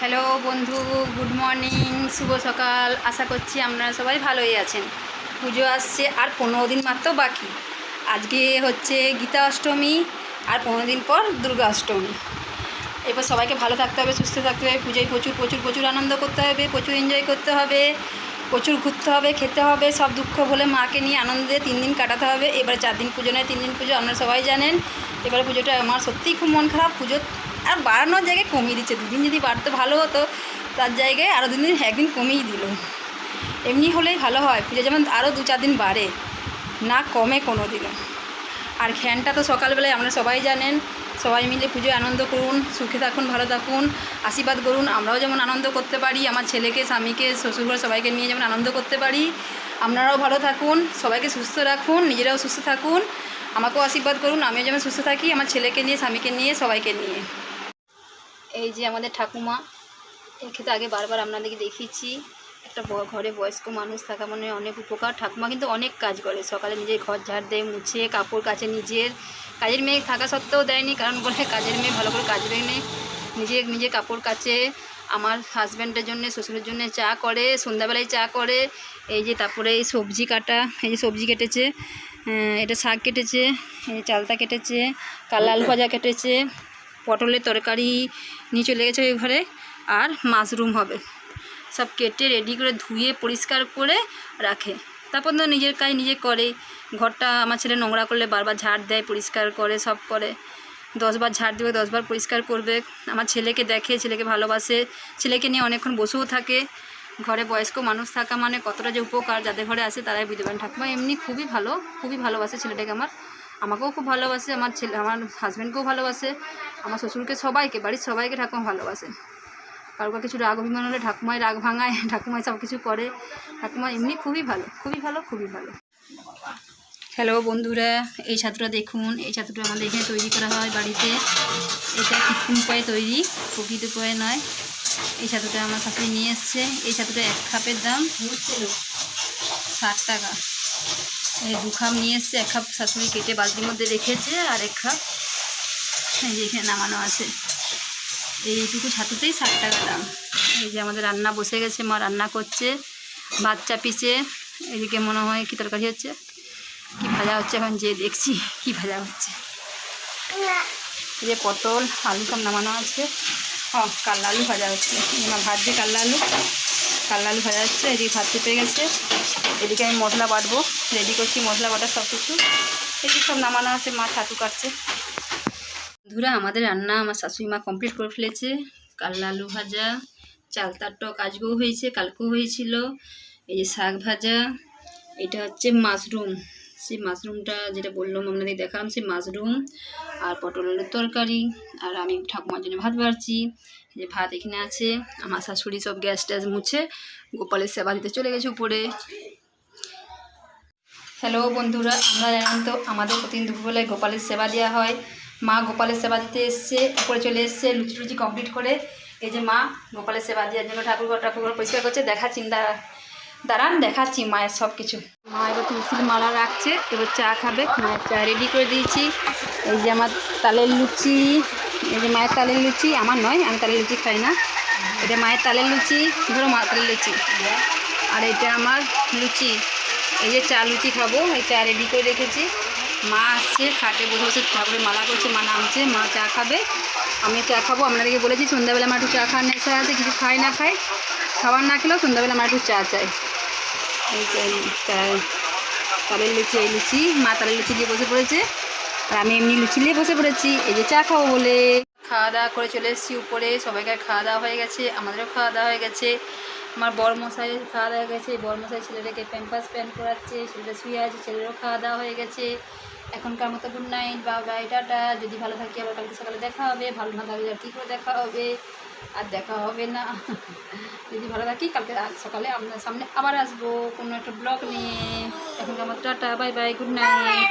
Hello বন্ধু, good morning, শুভ সকাল। আশা করছি আপনারা সবাই ভালোই আছেন। পুজো আসছে আর পনেরো দিন মাত্র বাকি। আজকে হচ্ছে গীতা অষ্টমী আর পনেরো দিন পর দুর্গা অষ্টমী। এরপর সবাইকে ভালো থাকতে হবে, সুস্থ থাকতে হবে, পুজোয় প্রচুর প্রচুর প্রচুর আনন্দ করতে হবে, প্রচুর এনজয় করতে হবে। প্রচুর ঘুরতে হবে, খেতে হবে, সব দুঃখ বলে মাকে নিয়ে আনন্দে তিন দিন কাটাতে হবে। এবারে চার দিন পুজো নয় তিন দিন পুজো, আপনারা সবাই জানেন। এবারে পুজোটা আমার সত্যিই খুব মন খারাপ। পুজো আর বাড়ানোর জায়গায় কমিয়ে দিচ্ছে। দুদিন যদি বাড়তে ভালো হতো, তার জায়গায় আরও দুদিন, একদিন কমিয়ে দিল। এমনি হলেই ভালো হয়। পুজো যেমন আরও দু চার দিন বাড়ে, না কমে কোনো দিনও আর খ্যানটা তো সকালবেলায় আপনারা সবাই জানেন সবাই মিলে পুজোয় আনন্দ করুন, সুখে থাকুন, ভালো থাকুন, আশীর্বাদ করুন, আমরাও যেমন আনন্দ করতে পারি, আমার ছেলেকে, স্বামীকে, শ্বশুরঘর সবাইকে নিয়ে যেমন আনন্দ করতে পারি আপনারাও ভালো থাকুন, সবাইকে সুস্থ রাখুন, নিজেরাও সুস্থ থাকুন, আমাকেও আশীর্বাদ করুন, আমিও যেমন সুস্থ থাকি, আমার ছেলেকে নিয়ে, স্বামীকে নিয়ে, সবাইকে নিয়ে। এই যে আমাদের ঠাকুমা, এর ক্ষেত্রে আগে বারবার আপনাদেরকে দেখিয়েছি একটা ঘরে বয়স্ক মানুষ থাকা মানে অনেক উপকার। ঠাকুমা কিন্তু অনেক কাজ করে। সকালে নিজের ঘর ঝাড় দেয় মুছে কাপড় কাছে নিজের কাজের মেয়ে থাকা সত্ত্বেও দেয়নি, কারণ বলে কাজের মেয়ে ভালো করে কাজ দেয়নি। নিজে নিজে কাপড় কাচে, আমার হাজব্যান্ডের জন্য, শ্বশুরের জন্য চা করে, সন্ধ্যাবেলায় চা করে। এই যে তারপরে এই সবজি কাটা, এই যে সবজি কেটেছে এটা শাক কেটেছে, এই চালতা কেটেছে, কালা ভাজা কেটেছে, পটলের তরকারি নিয়ে চলে গেছে ওই ঘরে, আর মাশরুম হবে। সব কেটে রেডি করে ধুয়ে, পরিষ্কার করে রাখে। তারপর তো নিজের কাজ নিজে করে। ঘরটা আমার ছেলে নোংরা করলে বারবার ঝাড় দেয়, পরিষ্কার করে, সব করে। দশবার ঝাড় দেবে, দশবার পরিষ্কার করবে। আমার ছেলেকে দেখে, ছেলেকে ভালোবাসে। ছেলেকে নিয়ে অনেকক্ষণ বসেও থাকে। ঘরে বয়স্ক মানুষ থাকা মানে কতটা যে উপকার, যাদের ঘরে আসে তারাই বুঝতে পারেন ঠাকুমা এমনি খুবই ভালো, খুবই ভালোবাসে ছেলেটাকে আমার। আমাকেও খুব ভালোবাসে, আমার ছেলে, আমার হাজব্যান্ডকেও ভালোবাসে। আমার শ্বশুরকে সবাইকে, বাড়ির সবাইকে ঠাকুমা ভালোবাসে। কারোর কিছু রাগ অভিমান হলে ঠাকুমায় রাগ ভাঙায়, ঠাকুমাই সব কিছু করে। ঠাকুমা এমনি খুবই ভালো খুবই ভালো খুবই ভালো। হ্যালো বন্ধুরা, এই ছাতুটা দেখুন। এই ছাতুটা আমাদের এখানে তৈরি করা হয় বাড়িতে। এটা কৃত্রিম উপায়ে তৈরি, প্রকৃত উপায়ে নয়। এই ছাতুটা আমার শাশুড়ি নিয়ে এসছে। এই ছাতুটা এক খাপের দাম ষাট টাকা। দু খাপ নিয়ে এসছে, এক খাপ শাশুড়ি কেটে বালতির মধ্যে রেখেছে আর এক খাপ এই যে এখানে নামানো আছে। এইটুকু ছাতুতেই ষাট টাকা দাম এই যে আমাদের রান্না বসে গেছে, মা রান্না করছে, ভাত চাপিছে, এদিকে মনে হয় কী তরকারি হচ্ছে, কি ভাজা হচ্ছে এখন যে দেখছি, কি ভাজা হচ্ছে। এই যে পটল, আলু সব নামানো আছে। ও কাল্লা আলু ভাজা হচ্ছে। আমার ভাজছে কাল্লা আলু কাল্লা আলু ভাজা হচ্ছে, এদিকে ভাত চেপে গেছে। এদিকে আমি মশলা বাটবো, রেডি করছি মশলা বাটার সব কিছু এদিকে সব নামানো আছে, মা ছাতু কাটছে। বন্ধুরা আমাদের রান্না আমার শাশুড়ি মা কমপ্লিট করে ফেলেছে। কাল আলু ভাজা চালতার টক আজকেও হয়েছে, কালকেও হয়েছিল। এই যে শাক ভাজা, এটা হচ্ছে মাশরুম। সেই মাশরুমটা যেটা বললাম আপনাদের দেখালাম, সেই মাশরুম আর পটল আলুর তরকারি। আর আমি ঠাকুমার জন্য ভাত বাড়ছি। যে ভাত এখানে আছে। আমার শাশুড়ি সব গ্যাস ট্যাস মুছে গোপালের সেবা দিতে চলে গেছে উপরে। হ্যালো বন্ধুরা, আমরা জানেন তো আমাদের প্রতিদিন দুপুরবেলায় গোপালের সেবা দেওয়া হয়। মা গোপালের সেবা দিতে এসছে, উপরে চলে এসছে, লুচি টুচি কমপ্লিট করে। এই যে মা গোপালের সেবা দেওয়ার জন্য ঠাকুর ঠাকুর পরিষ্কার করছে, দেখাচ্ছি দাঁড়া দাঁড়ান, দেখাচ্ছি মায়ের সব কিছু মা এবার তুলসীর মালা রাখছে, এবার চা খাবে, মায়ের চা রেডি করে দিয়েছি। এই যে আমার তালের লুচি, এই যে মায়ের তালের লুচি, আমার নয়, আমি তালের লুচি খাই না। এটা মায়ের তালের লুচি, ধরো মা তালের লুচি। আর এটা আমার লুচি। এই যে চা লুচি খাব, এই চা রেডি করে রেখেছি। মা আসছে, খাটে বসে বসে ঠাকুরের মালা করছে, মা নামছে, মা চা খাবে। আমি চা খাব, আপনাদেরকে বলেছি সন্ধ্যাবেলা আমার একটু চা খাওয়ার নেশা আছে, কিছু খাই না খাই খাবার না খেলেও সন্ধ্যাবেলা আমার একটু চা চাই তালের লুচি, এই লুচি, মা তালের লুচি দিয়ে বসে পড়েছে, আর আমি এমনি লুচি নিয়ে বসে পড়েছি, এই যে চা খাব বলে। খাওয়া দাওয়া করে চলে এসেছি উপরে। সবাইকার খাওয়া দাওয়া হয়ে গেছে, আমাদেরও খাওয়া দাওয়া হয়ে গেছে। আমার বর মশাই খাওয়া দাওয়া গেছে বর মশাই ছেলেটাকে প্যাম্পাস প্যান্ট করাচ্ছে ছেলেটা শুয়ে আছে, ছেলেরও খাওয়া দাওয়া হয়ে গেছে। এখনকার মতো গুড নাইট বা বাই টাটা। যদি ভালো থাকি, আবার কালকে সকালে দেখা হবে। ভালো না থাকলে আর কী করে দেখা হবে? আর দেখা হবে না। যদি ভালো থাকি, কালকে সকালে আপনার সামনে আবার আসব কোনো একটা ব্লগ নিয়ে। এখনকার মতো tata bye bye good night